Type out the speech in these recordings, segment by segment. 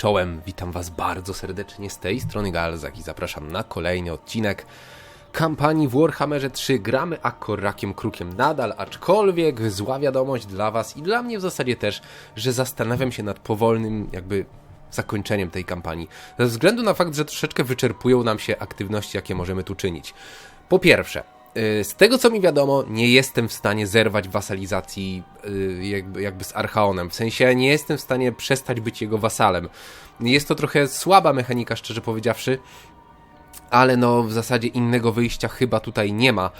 Czołem, witam was bardzo serdecznie z tej strony Galzak i zapraszam na kolejny odcinek kampanii w Warhammerze 3. Gramy Akorakiem Krukiem nadal, aczkolwiek zła wiadomość dla was i dla mnie w zasadzie też, że zastanawiam się nad powolnym jakby zakończeniem tej kampanii. Ze względu na fakt, że troszeczkę wyczerpują nam się aktywności, jakie możemy tu czynić. Po pierwsze, z tego co mi wiadomo, nie jestem w stanie zerwać wasalizacji y, jakby, jakby z Archaonem. W sensie nie jestem w stanie przestać być jego wasalem. Jest to trochę słaba mechanika, szczerze powiedziawszy, ale no w zasadzie innego wyjścia chyba tutaj nie ma.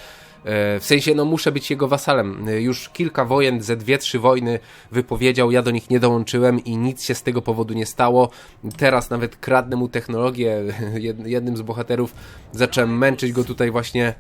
E, W sensie, no muszę być jego wasalem. Już kilka wojen, ze dwie, trzy wojny wypowiedział, ja do nich nie dołączyłem i nic się z tego powodu nie stało. Teraz nawet kradnę mu technologię. Jed- Jednym z bohaterów zacząłem męczyć go tutaj właśnie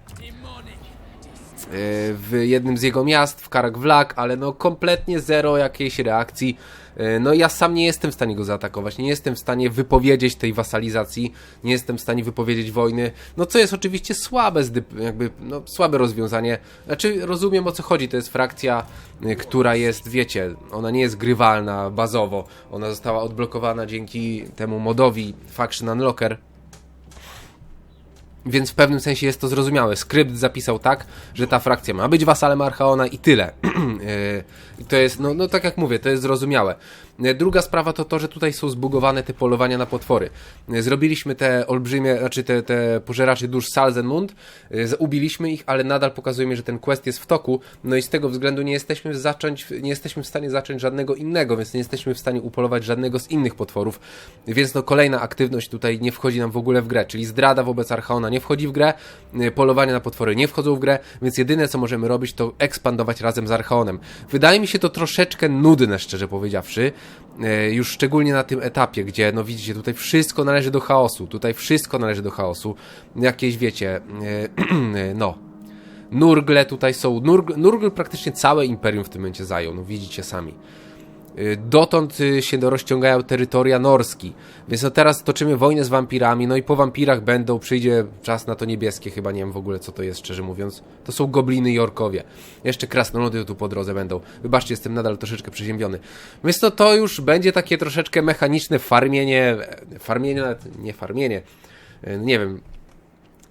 w jednym z jego miast, w Karak ale no kompletnie zero jakiejś reakcji. E, No ja sam nie jestem w stanie go zaatakować, nie jestem w stanie wypowiedzieć tej wasalizacji, nie jestem w stanie wypowiedzieć wojny, no co jest oczywiście słabe, jakby, no słabe rozwiązanie. Znaczy rozumiem o co chodzi, to jest frakcja, e, która jest, wiecie, ona nie jest grywalna bazowo, ona została odblokowana dzięki temu modowi Faction Unlocker, więc w pewnym sensie jest to zrozumiałe. Skrypt zapisał tak, że ta frakcja ma być wasalem Archaona i tyle. To jest, no, no tak jak mówię, to jest zrozumiałe. Yy, Druga sprawa to to, że tutaj są zbugowane te polowania na potwory. Yy, Zrobiliśmy te olbrzymie, znaczy te, te pożeraczy dusz Salzenmund, z- ubiliśmy ich, ale nadal pokazujemy, że ten quest jest w toku, no i z tego względu nie jesteśmy zacząć, nie jesteśmy w stanie zacząć żadnego innego, więc nie jesteśmy w stanie upolować żadnego z innych potworów, więc no kolejna aktywność tutaj nie wchodzi nam w ogóle w grę, czyli zdrada wobec Archaona nie wchodzi w grę, polowania na potwory nie wchodzą w grę, więc jedyne co możemy robić to ekspandować razem z Archaonem. Wydaje mi się to troszeczkę nudne, szczerze powiedziawszy, y, już szczególnie na tym etapie, gdzie no widzicie, tutaj wszystko należy do chaosu, tutaj wszystko należy do chaosu, jakieś wiecie, y, no, Nurgle tutaj są. Nurgle, Nurgle praktycznie całe imperium w tym momencie zajął, no widzicie sami. Y, Dotąd y, się rozciągają terytoria norski, więc no teraz toczymy wojnę z wampirami, no i po wampirach będą, przyjdzie czas na to niebieskie, chyba nie wiem w ogóle co to jest, szczerze mówiąc. To są gobliny i orkowie. Jeszcze krasnoludy tu po drodze będą. Wybaczcie, jestem nadal troszeczkę przeziębiony. Więc to, to już będzie takie troszeczkę mechaniczne farmienie, farmienie, nie farmienie, e, nie wiem,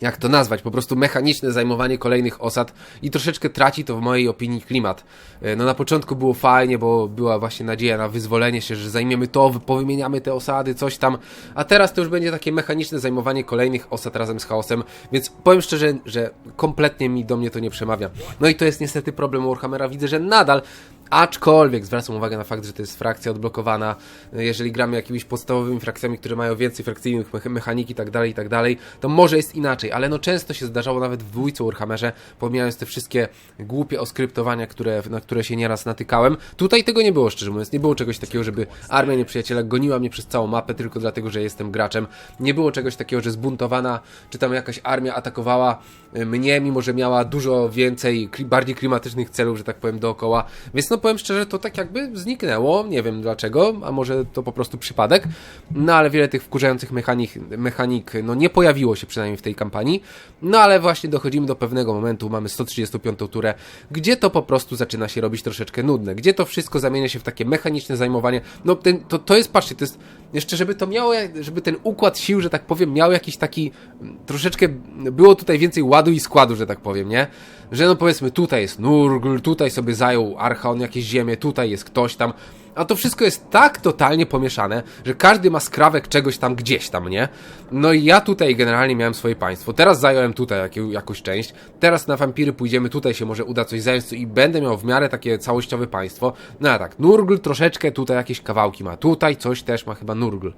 jak to nazwać, po prostu mechaniczne zajmowanie kolejnych osad i troszeczkę traci to w mojej opinii klimat. E, No na początku było fajnie, bo była właśnie nadzieja na wyzwolenie się, że zajmiemy to, wy- powymieniamy te osady, coś tam, a teraz to już będzie takie mechaniczne zajmowanie kolejnych osad razem z chaosem, więc powiem szczerze, że kompletnie mi do mnie to nie przemawia. No i to jest niestety problem Warhammera, widzę, że nadal Aczkolwiek zwracam uwagę na fakt, że to jest frakcja odblokowana. Jeżeli gramy jakimiś podstawowymi frakcjami, które mają więcej frakcyjnych mecha- mechanik i tak tak dalej, to może jest inaczej, ale no często się zdarzało nawet w dwójce Warhammerze, pomijając te wszystkie głupie oskryptowania, które, na które się nieraz natykałem. Tutaj tego nie było, szczerze mówiąc. Nie było czegoś takiego, żeby armia nieprzyjaciela goniła mnie przez całą mapę tylko dlatego, że jestem graczem. Nie było czegoś takiego, że zbuntowana, czy tam jakaś armia atakowała y, mnie, mimo że miała dużo więcej, bardziej klimatycznych celów, że tak powiem, dookoła. Więc no powiem szczerze, to tak jakby zniknęło. Nie wiem dlaczego, a może to po prostu przypadek. No ale wiele tych wkurzających mechanik, mechanik no nie pojawiło się przynajmniej w tej kampanii. No ale właśnie dochodzimy do pewnego momentu, mamy 135 turę, gdzie to po prostu zaczyna się robić troszeczkę nudne. Gdzie to wszystko zamienia się w takie mechaniczne zajmowanie. No ten, to, to jest, patrzcie, to jest jeszcze, żeby to miało, żeby ten układ sił, że tak powiem, miał jakiś taki mm, troszeczkę, było tutaj więcej ładu i składu, że tak powiem, nie? Że no powiedzmy, tutaj jest Nurgl, tutaj sobie zajął Archaon jakieś ziemię, tutaj jest ktoś tam, a to wszystko jest tak totalnie pomieszane, że każdy ma skrawek czegoś tam gdzieś tam, nie? No i ja tutaj generalnie miałem swoje państwo. Teraz zająłem tutaj jakie, jakąś część. Teraz na wampiry pójdziemy, tutaj się może uda coś zająć i będę miał w miarę takie całościowe państwo. No a tak, Nurgl troszeczkę tutaj jakieś kawałki ma. Tutaj coś też ma chyba Nurgl.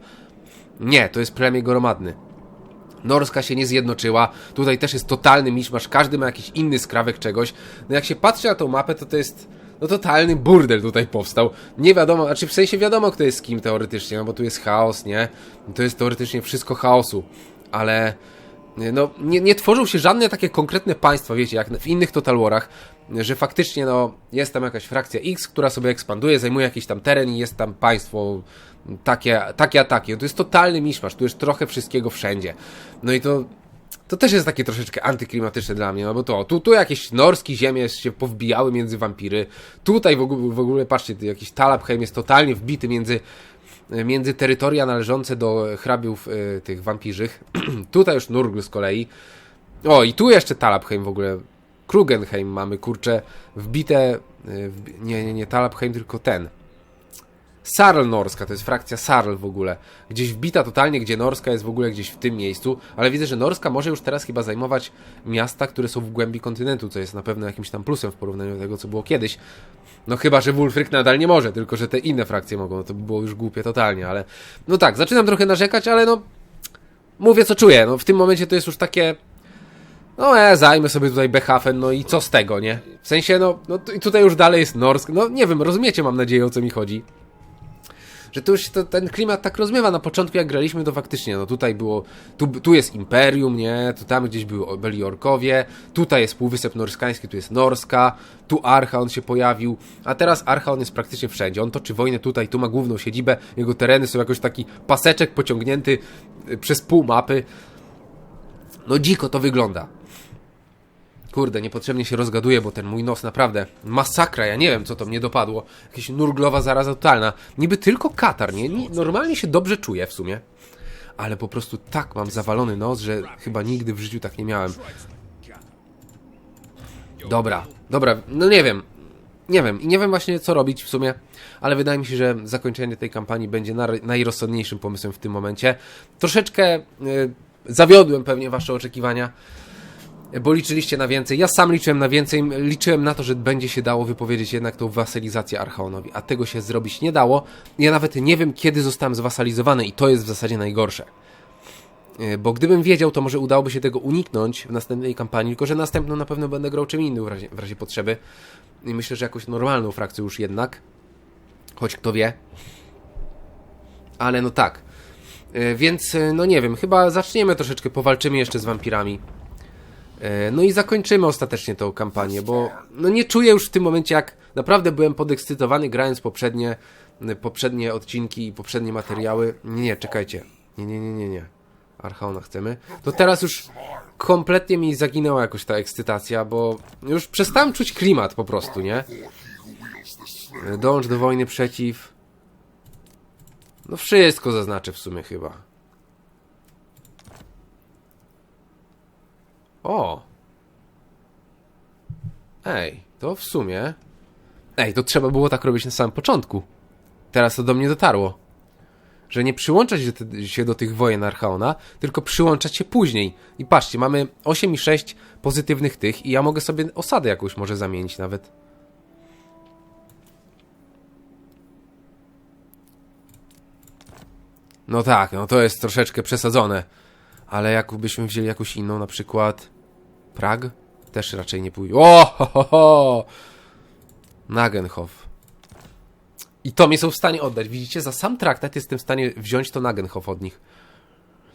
Nie, to jest plemię gromadny. Norska się nie zjednoczyła, tutaj też jest totalny miszmasz, każdy ma jakiś inny skrawek czegoś. No jak się patrzy na tą mapę, to to jest no totalny burdel tutaj powstał. Nie wiadomo, znaczy w sensie wiadomo kto jest z kim teoretycznie, no bo tu jest chaos, nie? To jest teoretycznie wszystko chaosu, ale no, nie, nie tworzą się żadne takie konkretne państwa, wiecie, jak w innych Total Warach, że faktycznie no, jest tam jakaś frakcja X, która sobie ekspanduje, zajmuje jakiś tam teren i jest tam państwo takie, takie a takie. To jest totalny miszmasz, tu jest trochę wszystkiego wszędzie. No i to to też jest takie troszeczkę antyklimatyczne dla mnie, no bo to, tu, tu jakieś norskie ziemie się powbijały między wampiry, tutaj w ogóle, w ogóle patrzcie, jakiś Talabheim jest totalnie wbity między między terytoria należące do hrabiów y, tych wampirzych. Tutaj już Nurgl z kolei. O, i tu jeszcze Talabheim w ogóle. Krugenheim mamy, kurczę, wbite... y, nie, nie, nie Talabheim, tylko ten. Sarl Norska, to jest frakcja Sarl w ogóle. Gdzieś wbita totalnie, gdzie Norska jest w ogóle gdzieś w tym miejscu, ale widzę, że Norska może już teraz chyba zajmować miasta, które są w głębi kontynentu, co jest na pewno jakimś tam plusem w porównaniu do tego, co było kiedyś. No chyba, że Wulfryk nadal nie może, tylko że te inne frakcje mogą, no to by było już głupie totalnie, ale... No tak, zaczynam trochę narzekać, ale no... Mówię, co czuję, no w tym momencie to jest już takie... No e, zajmę sobie tutaj Behafen, no i co z tego, nie? W sensie, no, no tutaj już dalej jest Norsk, no nie wiem, rozumiecie mam nadzieję o co mi chodzi że tu już to, ten klimat tak rozmywa. Na początku jak graliśmy, to faktycznie, no tutaj było, tu, tu jest Imperium, nie, tu tam gdzieś były, byli Orkowie, tutaj jest Półwysep Norskański, tu jest Norska, tu Archaon się pojawił, a teraz Archaon jest praktycznie wszędzie. On toczy wojnę tutaj, tu ma główną siedzibę, jego tereny są jakoś taki paseczek pociągnięty y, przez pół mapy. No dziko to wygląda. Kurde, niepotrzebnie się rozgaduję, bo ten mój nos naprawdę masakra, ja nie wiem co to mnie dopadło. Jakaś nurglowa zaraza totalna. Niby tylko katar, nie? nie? Normalnie się dobrze czuję w sumie. Ale po prostu tak mam zawalony nos, że chyba nigdy w życiu tak nie miałem. Dobra, dobra, no nie wiem. Nie wiem i nie wiem właśnie co robić w sumie, ale wydaje mi się, że zakończenie tej kampanii będzie najrozsądniejszym pomysłem w tym momencie. Troszeczkę y, zawiodłem pewnie wasze oczekiwania bo liczyliście na więcej. Ja sam liczyłem na więcej, liczyłem na to, że będzie się dało wypowiedzieć jednak tą wasalizację Archaonowi, a tego się zrobić nie dało. Ja nawet nie wiem, kiedy zostałem zwasalizowany i to jest w zasadzie najgorsze. E, Bo gdybym wiedział, to może udałoby się tego uniknąć w następnej kampanii, tylko że następną na pewno będę grał czym innym w razie, w razie potrzeby. I myślę, że jakąś normalną frakcję już jednak. Choć kto wie. Ale no tak. E, Więc, e, no nie wiem, chyba zaczniemy troszeczkę, powalczymy jeszcze z wampirami. E, No i zakończymy ostatecznie tą kampanię, bo no nie czuję już w tym momencie, jak naprawdę byłem podekscytowany grając poprzednie, poprzednie odcinki i poprzednie materiały. Nie, nie, czekajcie. Nie, nie, nie, nie, nie. Archaona chcemy. To teraz już kompletnie mi zaginęła jakoś ta ekscytacja, bo już przestałem czuć klimat po prostu, nie? Dąż do wojny przeciw. No wszystko zaznaczę w sumie chyba. O! Ej, to w sumie... Ej, to trzeba było tak robić na samym początku. Teraz to do mnie dotarło. Że nie przyłączać się, do tych wojen Archaona, tylko przyłączać się później. I patrzcie, mamy 8 i 6 pozytywnych tych i ja mogę sobie osadę jakąś może zamienić nawet. No tak, no to jest troszeczkę przesadzone. Ale jakbyśmy wzięli jakąś inną, na przykład Prag, też raczej nie pójdzie. O, ho, ho, ho! Nagenhof. I to mi są w stanie oddać. Widzicie, za sam traktat jestem w stanie wziąć to Nagenhof od nich.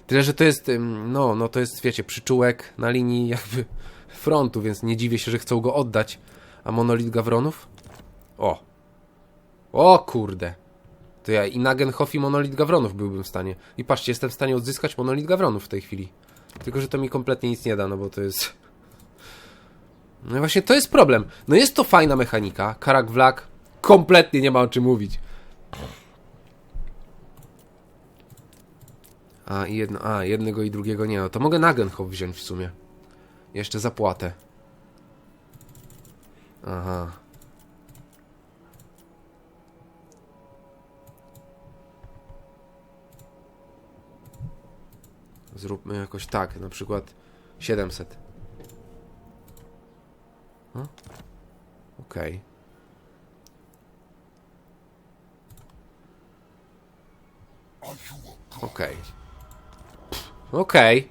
Tyle, że to jest, no, no to jest, wiecie, przyczółek na linii jakby frontu, więc nie dziwię się, że chcą go oddać. A monolit Gawronów? O. O kurde. To ja i Nagenhof i Monolit Gawronów byłbym w stanie. I patrzcie, jestem w stanie odzyskać Monolit Gawronów w tej chwili. Tylko, że to mi kompletnie nic nie da, no bo to jest... No właśnie to jest problem. No jest to fajna mechanika. Karak Vlak kompletnie nie ma o czym mówić. A, i jedno, a, jednego i drugiego nie. No to mogę Nagenhof wziąć w sumie. Jeszcze zapłatę. Aha. Zróbmy jakoś tak, na przykład 700. No. Okej. Okej. Okej.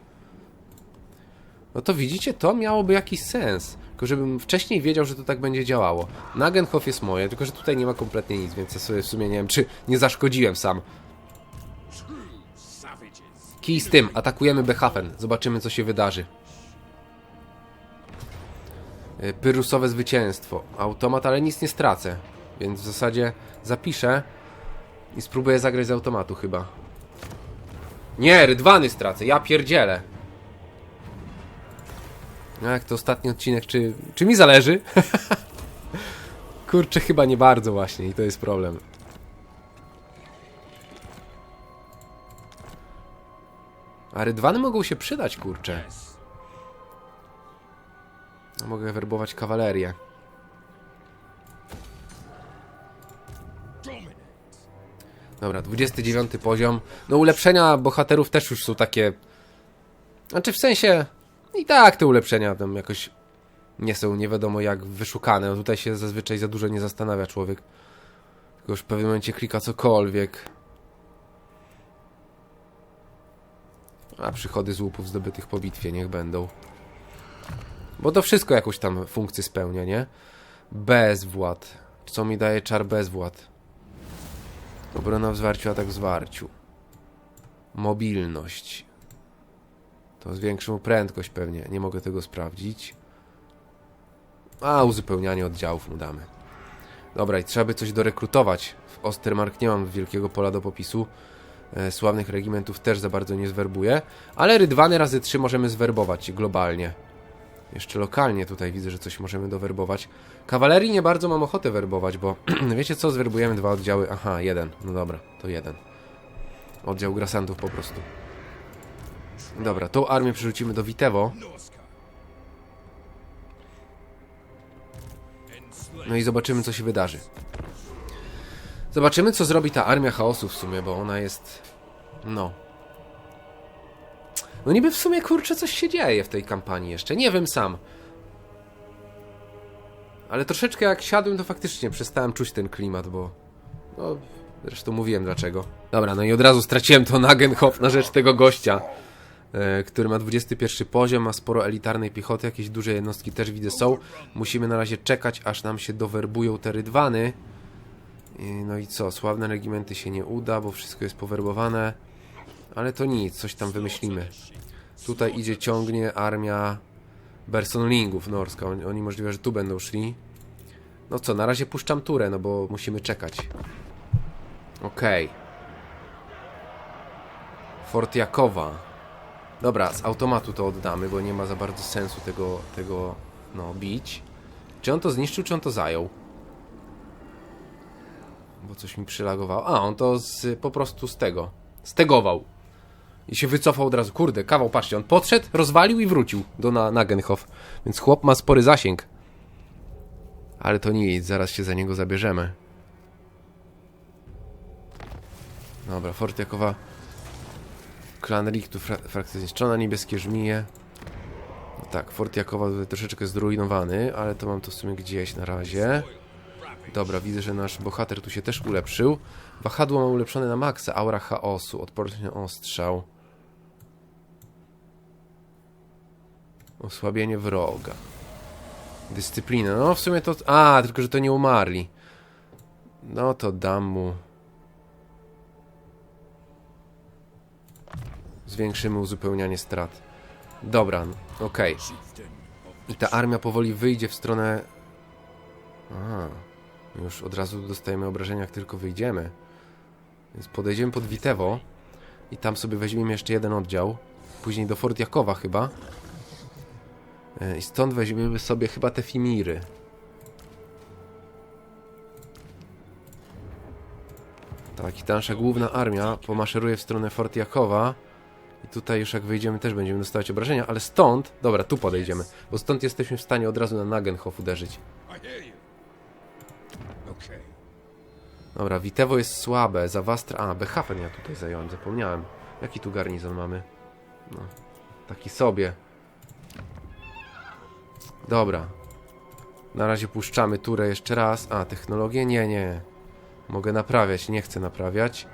No to widzicie, to miałoby jakiś sens. Tylko żebym wcześniej wiedział, że to tak będzie działało. Nagenhof jest moje, tylko że tutaj nie ma kompletnie nic, więc ja sobie w sumie nie wiem, czy nie zaszkodziłem sam. Kij z tym, atakujemy Behafen. Zobaczymy, co się wydarzy. Y, Pyrusowe zwycięstwo. Automat, ale nic nie stracę. Więc w zasadzie zapiszę i spróbuję zagrać z automatu chyba. Nie, rydwany stracę, ja pierdzielę. No jak to ostatni odcinek, czy, czy mi zależy? Kurczę, chyba nie bardzo właśnie i to jest problem. A rydwany mogą się przydać, kurczę. Mogę werbować kawalerię. Dobra, 29 poziom. No ulepszenia bohaterów też już są takie... Znaczy w sensie... I tak te ulepszenia tam jakoś nie są nie wiadomo jak wyszukane. No tutaj się zazwyczaj za dużo nie zastanawia człowiek. Tylko już w pewnym momencie klika cokolwiek. A przychody z łupów zdobytych po bitwie niech będą. Bo to wszystko jakąś tam funkcję spełnia, nie? Bezwład. Co mi daje czar bezwład? Obrona w zwarciu, atak w zwarciu. Mobilność. To zwiększy mu prędkość pewnie. Nie mogę tego sprawdzić. A, uzupełnianie oddziałów mu damy. Dobra, i trzeba by coś dorekrutować. W Ostermark nie mam wielkiego pola do popisu. E, sławnych regimentów też za bardzo nie zwerbuję. Ale rydwany razy 3 możemy zwerbować globalnie. Jeszcze lokalnie tutaj widzę, że coś możemy dowerbować. Kawalerii nie bardzo mam ochotę werbować, bo wiecie co? Zwerbujemy dwa oddziały. Aha, jeden. No dobra, to jeden. Oddział grasantów po prostu. Dobra, tą armię przerzucimy do Witewo. No i zobaczymy, co się wydarzy. Zobaczymy, co zrobi ta armia chaosu w sumie, bo ona jest. No. No niby w sumie kurczę coś się dzieje w tej kampanii jeszcze. Nie wiem sam. Ale troszeczkę jak siadłem, to faktycznie przestałem czuć ten klimat, bo. No, zresztą mówiłem dlaczego. Dobra, no i od razu straciłem to Nagenhof na rzecz tego gościa, e, który ma 21 poziom, ma sporo elitarnej piechoty, jakieś duże jednostki też widzę są. Musimy na razie czekać, aż nam się dowerbują te rydwany. No i co, sławne regimenty się nie uda, bo wszystko jest powerbowane. Ale to nic, coś tam wymyślimy. Tutaj idzie, ciągnie armia Bersonlingów norska. Oni, oni możliwe, że tu będą szli. No co, na razie puszczam turę, no bo musimy czekać. Okej. Fort Jakowa. Dobra, z automatu to oddamy, bo nie ma za bardzo sensu tego, tego, no, bić. Czy on to zniszczył, czy on to zajął? Bo coś mi przylagowało. A, on to z, po prostu z tego. Stegował. I się wycofał od razu. Kurde, kawał, patrzcie, on podszedł, rozwalił i wrócił do na. Więc chłop ma spory zasięg. Ale to nic, zaraz się za niego zabierzemy. Dobra, Fort Jakowa. Klan Richtu, fra frakcja zniszczona, niebieskie żmije. No tak, Fort Jakowa troszeczkę zrujnowany, ale to mam to w sumie gdzieś na razie. Dobra, widzę, że nasz bohater tu się też ulepszył. Wahadło mam ulepszone na maksa, aura chaosu, odporność na ostrzał. Osłabienie wroga. Dyscyplina, no w sumie to... A, tylko że to nie umarli. No to dam mu... Zwiększymy uzupełnianie strat. Dobra, okej. I ta armia powoli wyjdzie w stronę... A, już od razu dostajemy obrażenia, jak tylko wyjdziemy. Więc podejdziemy pod Witewo i tam sobie weźmiemy jeszcze jeden oddział. Później do Fort Jakowa chyba. E, I stąd weźmiemy sobie chyba te Fimiry. Tak, i ta nasza główna armia pomaszeruje w stronę Fort Jakowa. I tutaj już jak wyjdziemy też będziemy dostawać obrażenia, ale stąd, dobra, tu podejdziemy, bo stąd jesteśmy w stanie od razu na Nagenhof uderzyć. Dobra, Witewo jest słabe, Zawastra... A, Behafen ja tutaj zająłem, zapomniałem. Jaki tu garnizon mamy? No, taki sobie. Dobra. Na razie puszczamy turę jeszcze raz. A, technologię? Nie, nie. Mogę naprawiać, nie chcę naprawiać.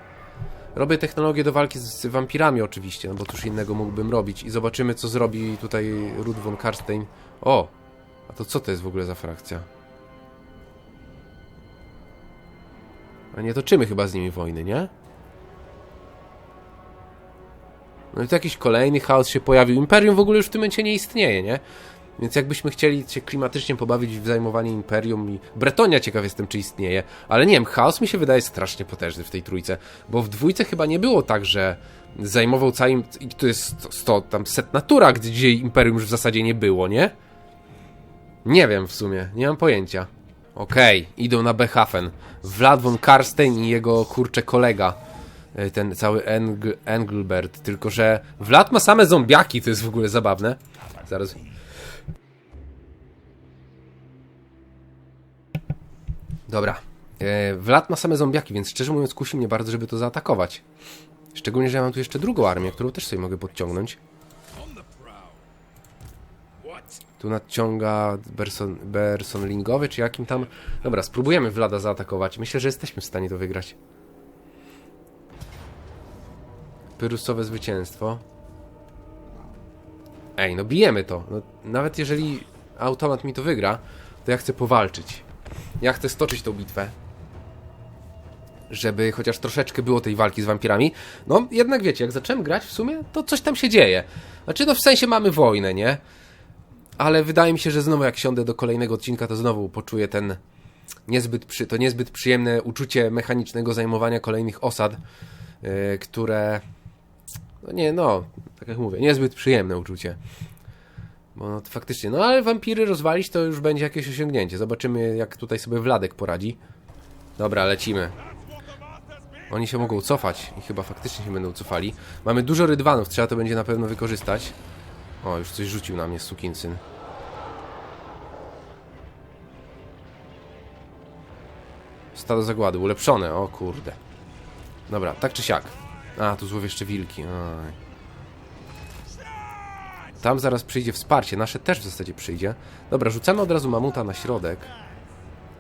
Robię technologię do walki z wampirami oczywiście, no bo cóż innego mógłbym robić. I zobaczymy, co zrobi tutaj Rud von Karstein. O! A to co to jest w ogóle za frakcja? A nie toczymy chyba z nimi wojny, nie? No i to jakiś kolejny chaos się pojawił. Imperium w ogóle już w tym momencie nie istnieje, nie? Więc jakbyśmy chcieli się klimatycznie pobawić w zajmowanie Imperium i... Bretonia ciekaw jestem, czy istnieje. Ale nie wiem, chaos mi się wydaje strasznie potężny w tej trójce. Bo w dwójce chyba nie było tak, że zajmował cały... I to jest 100, tam setna tura, gdzie Imperium już w zasadzie nie było, nie? Nie wiem w sumie, nie mam pojęcia. Okej, idą na Behafen. Vlad von Karstein i jego kurcze kolega. e, ten cały Engl Engelbert, tylko że Vlad ma same zombiaki, to jest w ogóle zabawne. Zaraz. Dobra. E, Vlad ma same zombiaki, więc szczerze mówiąc kusi mnie bardzo, żeby to zaatakować. Szczególnie, że ja mam tu jeszcze drugą armię, którą też sobie mogę podciągnąć. On the prowl. What? Tu nadciąga Berson, Bersonlingowy, czy jakim tam... Dobra, spróbujemy Vlada zaatakować. Myślę, że jesteśmy w stanie to wygrać. Pyrusowe zwycięstwo. Ej, no bijemy to. No, nawet jeżeli automat mi to wygra, to ja chcę powalczyć. Ja chcę stoczyć tą bitwę. Żeby chociaż troszeczkę było tej walki z wampirami. No, jednak wiecie, jak zacząłem grać w sumie, to coś tam się dzieje. Znaczy, no w sensie mamy wojnę, nie? Ale wydaje mi się, że znowu jak siądę do kolejnego odcinka, to znowu poczuję ten niezbyt przy, to niezbyt przyjemne uczucie mechanicznego zajmowania kolejnych osad, yy, które no nie, no, tak jak mówię, niezbyt przyjemne uczucie. Bo no, faktycznie, no ale wampiry rozwalić to już będzie jakieś osiągnięcie. Zobaczymy jak tutaj sobie Wladek poradzi. Dobra, lecimy. Oni się mogą cofać i chyba faktycznie się będą cofali. Mamy dużo rydwanów, trzeba to będzie na pewno wykorzystać. O, już coś rzucił na mnie sukinsyn. Stado zagłady, ulepszone, o kurde. Dobra, tak czy siak. A, tu złowieszcze wilki. Oj. Tam zaraz przyjdzie wsparcie, nasze też w zasadzie przyjdzie. Dobra, rzucamy od razu mamuta na środek.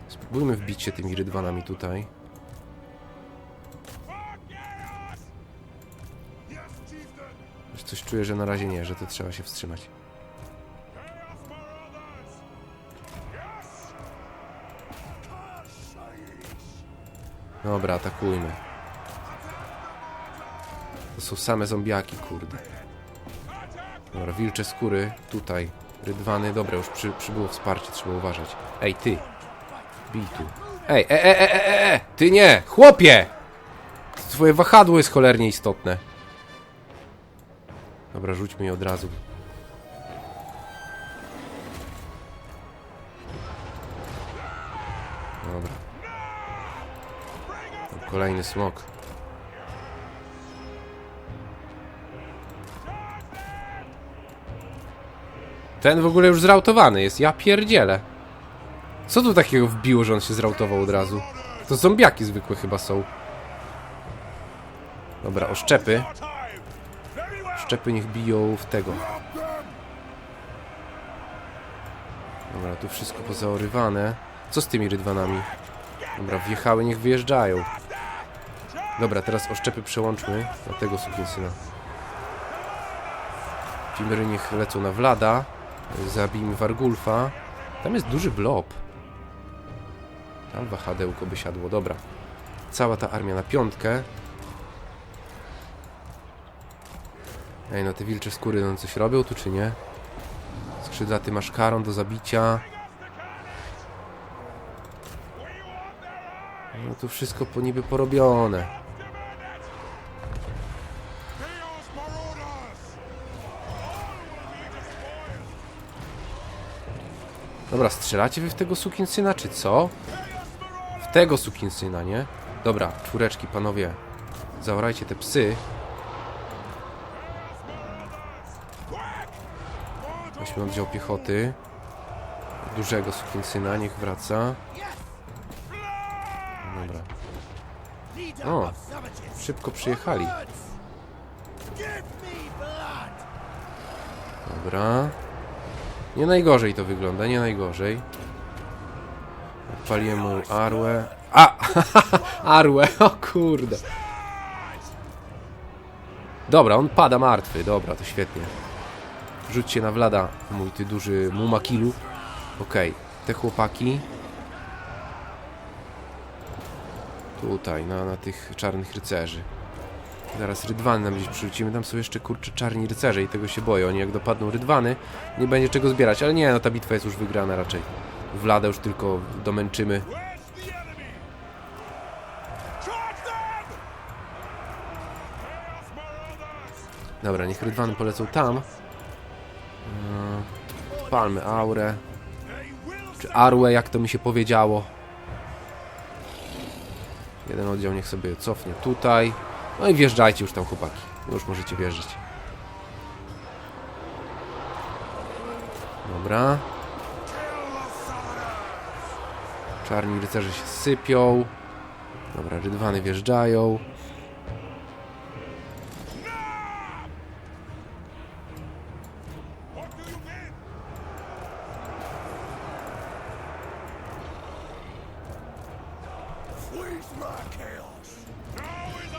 Spróbujmy wbić się tymi rydwanami tutaj. Coś czuję, że na razie nie, że to trzeba się wstrzymać. Dobra, atakujmy. To są same zombiaki, kurde. Dobra, wilcze skóry, tutaj. Rydwany, dobra, już przy, przybyło wsparcie, trzeba uważać. Ej, ty! Bij tu. Ej, e, e, e, e, e, ty nie! Chłopie! Twoje wahadło jest cholernie istotne. Dobra, rzućmy je od razu. Dobra. Tam Kolejny smok. Ten w ogóle już zrautowany jest, ja pierdzielę. Co tu takiego wbiło, że on się zrautował od razu? To zombiaki zwykłe chyba są. Dobra, oszczepy. Szczepy niech biją w tego. Dobra, tu wszystko pozaorywane. Co z tymi rydwanami? Dobra, wjechały, niech wyjeżdżają. Dobra, teraz oszczepy przełączmy na tego sukinsyna. Fimery niech lecą na Vlada. Zabijmy Wargulfa. Tam jest duży blob. Tam wahadełko by siadło, dobra. Cała ta armia na piątkę. Ej, no te wilcze skóry, no coś robią tu czy nie? Skrzydlaty masz karon do zabicia. No tu wszystko po niby porobione. Dobra, strzelacie wy w tego sukinsyna, czy co? W tego sukinsyna, nie? Dobra, czwóreczki, panowie. Zaorajcie te psy. Weźmy oddział piechoty. Dużego sukinsyna, niech wraca. Dobra. O, szybko przyjechali. Dobra. Nie najgorzej to wygląda, nie najgorzej. Odpaliłem mu arłę. A! arłę, o kurde. Dobra, on pada martwy, dobra, to świetnie. Rzuć się na Vlada, mój ty duży mumakilu. Okej, te chłopaki. Tutaj, na, na tych czarnych rycerzy. Zaraz rydwany nam gdzieś przyrzucimy. Tam są jeszcze kurcze czarni rycerze i tego się boję. Oni jak dopadną rydwany, nie będzie czego zbierać. Ale nie, no ta bitwa jest już wygrana raczej. Vlada już tylko domęczymy. Dobra, niech rydwany polecą tam. Yy, Palmy aurę. Czy arłę, jak to mi się powiedziało. Jeden oddział niech sobie cofnie tutaj. No i wjeżdżajcie już tam, chłopaki. Już możecie wjeżdżać. Dobra. Czarni rycerze się sypią. Dobra, rydwany wjeżdżają.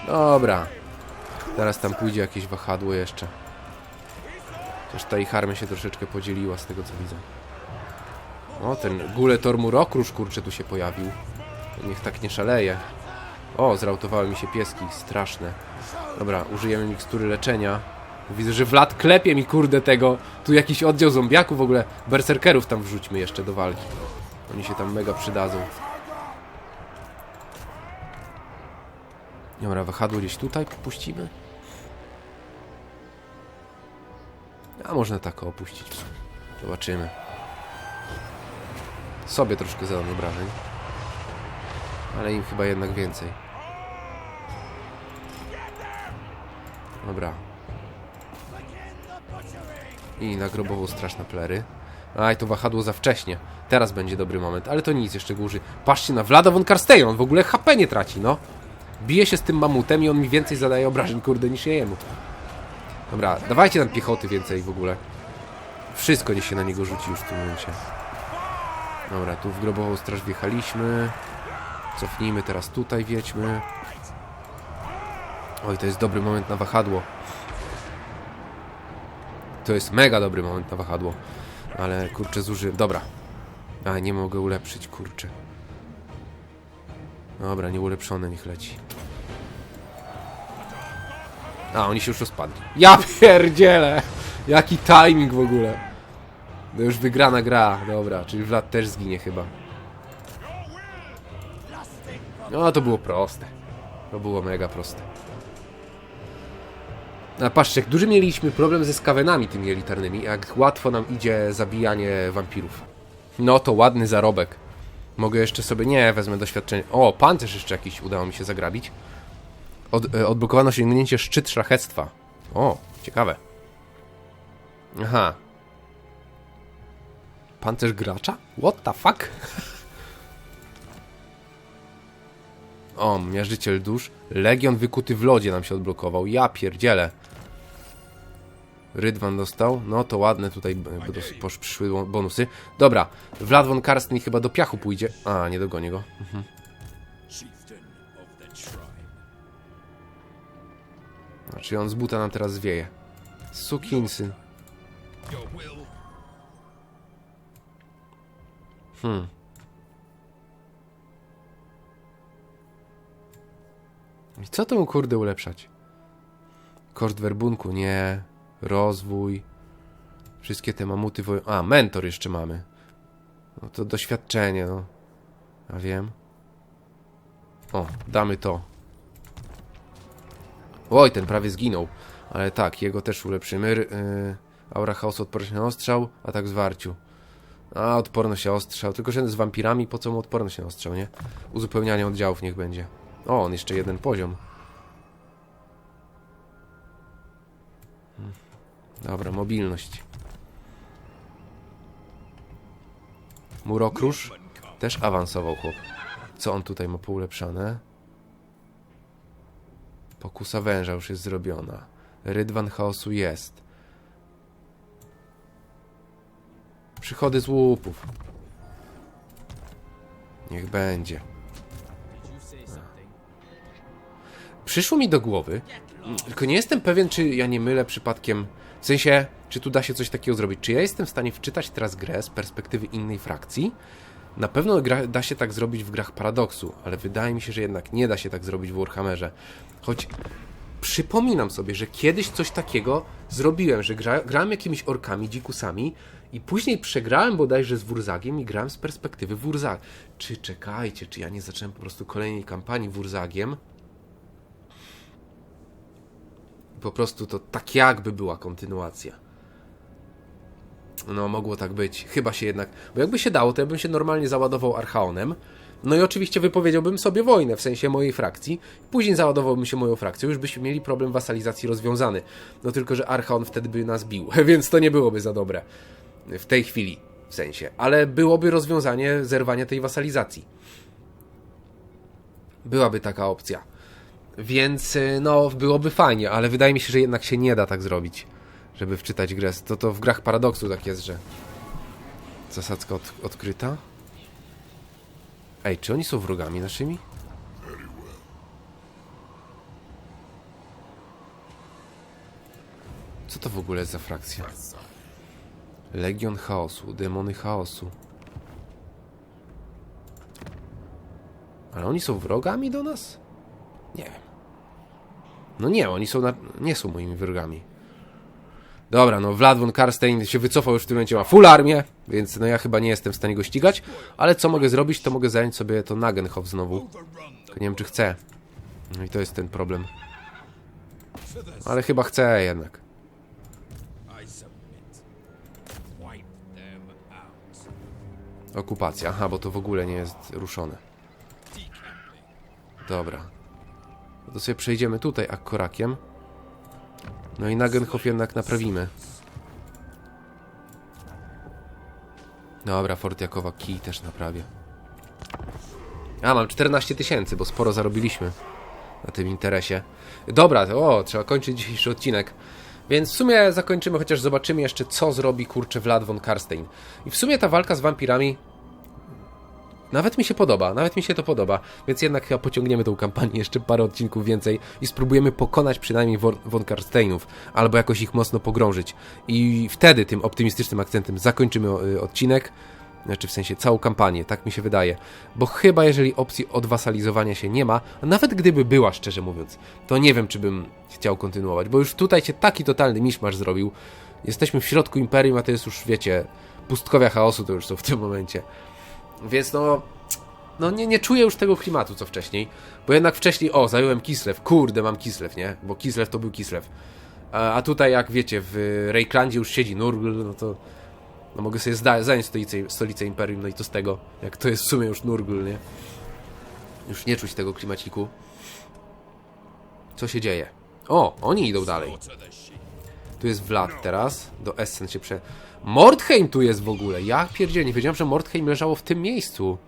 Dobra. Teraz tam pójdzie jakieś wahadło jeszcze. Chociaż ta ich armia się troszeczkę podzieliła z tego co widzę. O, ten Gule Tormurokrusz kurczę tu się pojawił. Niech tak nie szaleje. O, zrautowały mi się pieski, straszne. Dobra, użyjemy mikstury leczenia. Widzę, że Vlad klepie mi kurde tego. Tu jakiś oddział zombiaków w ogóle. Berserkerów tam wrzućmy jeszcze do walki. Oni się tam mega przydadzą. Dobra, wahadło gdzieś tutaj puścimy. A można tak opuścić. Zobaczymy. Sobie troszkę zadam obrażeń. Ale im chyba jednak więcej. Dobra. I na grobową straż na plery. Aj, to wahadło za wcześnie. Teraz będzie dobry moment, ale to nic, jeszcze uży. Patrzcie na Vlada von Karsteja, on w ogóle HP nie traci, no. Bije się z tym mamutem i on mi więcej zadaje obrażeń, kurde, niż ja jemu. Dobra, dawajcie nam piechoty więcej w ogóle. Wszystko niech się na niego rzuci już w tym momencie. Dobra, tu w grobową straż wjechaliśmy. Cofnijmy teraz tutaj, wiedźmy. Oj, to jest dobry moment na wahadło. To jest mega dobry moment na wahadło. Ale kurczę, zużyłem. Dobra. A, nie mogę ulepszyć, kurczę. Dobra, nieulepszone niech leci. A, oni się już rozpadli. Ja pierdzielę! Jaki timing w ogóle. To już wygrana gra. Dobra, czyli Vlad też zginie chyba. No, to było proste. To było mega proste. A patrzcie, jak duży mieliśmy problem ze skawenami tymi elitarnymi, jak łatwo nam idzie zabijanie wampirów. No to ładny zarobek. Mogę jeszcze sobie... Nie, wezmę doświadczenie. O, pancerz jeszcze jakiś udało mi się zagrabić. Od, e, odblokowano sięgnięcie szczyt szlachectwa. O, ciekawe. Aha. Pancerz gracza? What the fuck? o, miażdżyciel dusz. Legion wykuty w lodzie nam się odblokował. Ja pierdzielę. Rydwan dostał. No to ładne tutaj e, dos- posz- przyszły bonusy. Dobra, Vlad von Karsten chyba do piachu pójdzie. A, nie dogonię go. Chieftain Znaczy on z buta nam teraz zwieje. Sukinsyn. Hmm. I co to mu kurde ulepszać? Koszt werbunku, nie. Rozwój. Wszystkie te mamuty woj... A, mentor jeszcze mamy. No to doświadczenie, no. Ja wiem. O, damy to. Oj, ten prawie zginął. Ale tak, jego też ulepszymy. Yy, aura chaosu, odporność na ostrzał, atak zwarciu. A, odporność na ostrzał. Tylko, że z wampirami, po co mu odporność na ostrzał, nie? Uzupełnianie oddziałów niech będzie. O, on jeszcze jeden poziom. Hmm. Dobra, mobilność. Murokrusz też awansował chłop. Co on tutaj ma poulepszane? Pokusa węża już jest zrobiona. Rydwan chaosu jest. Przychody z łupów. Niech będzie. Przyszło mi do głowy, tylko nie jestem pewien, czy ja nie mylę przypadkiem. W sensie, czy tu da się coś takiego zrobić? Czy ja jestem w stanie wczytać teraz grę z perspektywy innej frakcji? Na pewno gra, da się tak zrobić w grach paradoksu, ale wydaje mi się, że jednak nie da się tak zrobić w Warhammerze. Choć przypominam sobie, że kiedyś coś takiego zrobiłem, że gra, grałem jakimiś orkami, dzikusami i później przegrałem bodajże z Wurzagiem i grałem z perspektywy Wurzag. Czy czekajcie, czy ja nie zacząłem po prostu kolejnej kampanii Wurzagiem? Po prostu to tak jakby była kontynuacja. No, mogło tak być. Chyba się jednak. Bo jakby się dało, to ja bym się normalnie załadował Archaonem No i oczywiście wypowiedziałbym sobie wojnę, w sensie mojej frakcji. Później załadowałbym się moją frakcją, już byśmy mieli problem wasalizacji rozwiązany. No tylko, że Archaon wtedy by nas bił, więc to nie byłoby za dobre. W tej chwili, w sensie. Ale byłoby rozwiązanie zerwania tej wasalizacji. Byłaby taka opcja. Więc y, no, byłoby fajnie, ale wydaje mi się, że jednak się nie da tak zrobić, żeby wczytać grę. To, to w grach paradoksu tak jest, że zasadzka od, odkryta. Ej, czy oni są wrogami naszymi? Co to w ogóle jest za frakcja? Legion Chaosu, Demony Chaosu. Ale oni są wrogami do nas? Nie wiem. No nie, oni są na... nie są moimi wrogami. Dobra, no Vlad von Karstein się wycofał już w tym momencie, ma full armię, więc no ja chyba nie jestem w stanie go ścigać, ale co mogę zrobić, to mogę zająć sobie to Nagenhof znowu. Tylko nie wiem, czy chcę. No i to jest ten problem. Ale chyba chcę jednak. Okupacja, aha, bo to w ogóle nie jest ruszone. Dobra. To sobie przejdziemy tutaj akkorakiem. No i Nagenhof jednak naprawimy. Dobra, Fort Jakowa też naprawię. A, mam 14 tysięcy, bo sporo zarobiliśmy na tym interesie. Dobra, to o, trzeba kończyć dzisiejszy odcinek. Więc w sumie zakończymy, chociaż zobaczymy jeszcze, co zrobi kurczę Vlad von Karstein. I w sumie ta walka z wampirami nawet mi się podoba, nawet mi się to podoba, więc jednak chyba pociągniemy tą kampanię jeszcze parę odcinków więcej i spróbujemy pokonać przynajmniej von Karsteinów, albo jakoś ich mocno pogrążyć. I wtedy tym optymistycznym akcentem zakończymy y, odcinek, znaczy w sensie całą kampanię, tak mi się wydaje. Bo chyba jeżeli opcji odwasalizowania się nie ma, a nawet gdyby była, szczerze mówiąc, to nie wiem, czy bym chciał kontynuować, bo już tutaj się taki totalny miszmasz zrobił. Jesteśmy w środku Imperium, a to jest już, wiecie, pustkowia chaosu to już są w tym momencie. Więc no, no nie, nie czuję już tego klimatu co wcześniej, bo jednak wcześniej, o, zająłem Kislev, kurde, mam Kislev, nie? Bo Kislev to był Kislev. A, a tutaj, jak wiecie, w Reiklandzie już siedzi Nurgl, no to no mogę sobie zda- zająć stolicę, stolicę Imperium, no i to z tego, jak to jest w sumie już Nurgl, nie? Już nie czuć tego klimaciku. Co się dzieje? O, oni idą dalej. Tu jest Vlad teraz. Do Essen się prze... Mordheim tu jest w ogóle. Ja pierdzielę, nie wiedziałem, że Mordheim leżało w tym miejscu.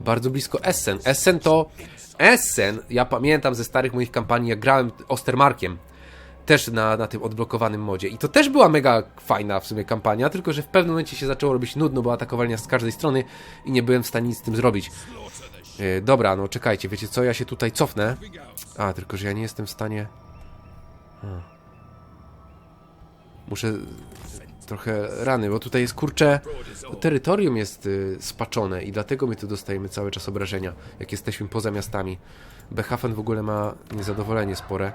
Bardzo blisko Essen. Essen to... Essen, ja pamiętam ze starych moich kampanii, jak grałem Ostermarkiem. Też na, na tym odblokowanym modzie. I to też była mega fajna w sumie kampania, tylko że w pewnym momencie się zaczęło robić nudno, bo atakowali nas z każdej strony i nie byłem w stanie nic z tym zrobić. E, dobra, no czekajcie, wiecie co, ja się tutaj cofnę. A, tylko że ja nie jestem w stanie... Muszę trochę rany, bo tutaj jest kurcze. To terytorium jest y, spaczone i dlatego my tu dostajemy cały czas obrażenia, jak jesteśmy poza miastami. Behafen w ogóle ma niezadowolenie spore.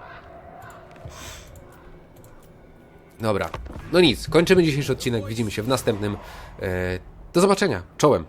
Dobra, no nic, kończymy dzisiejszy odcinek, widzimy się w następnym. E, do zobaczenia, czołem.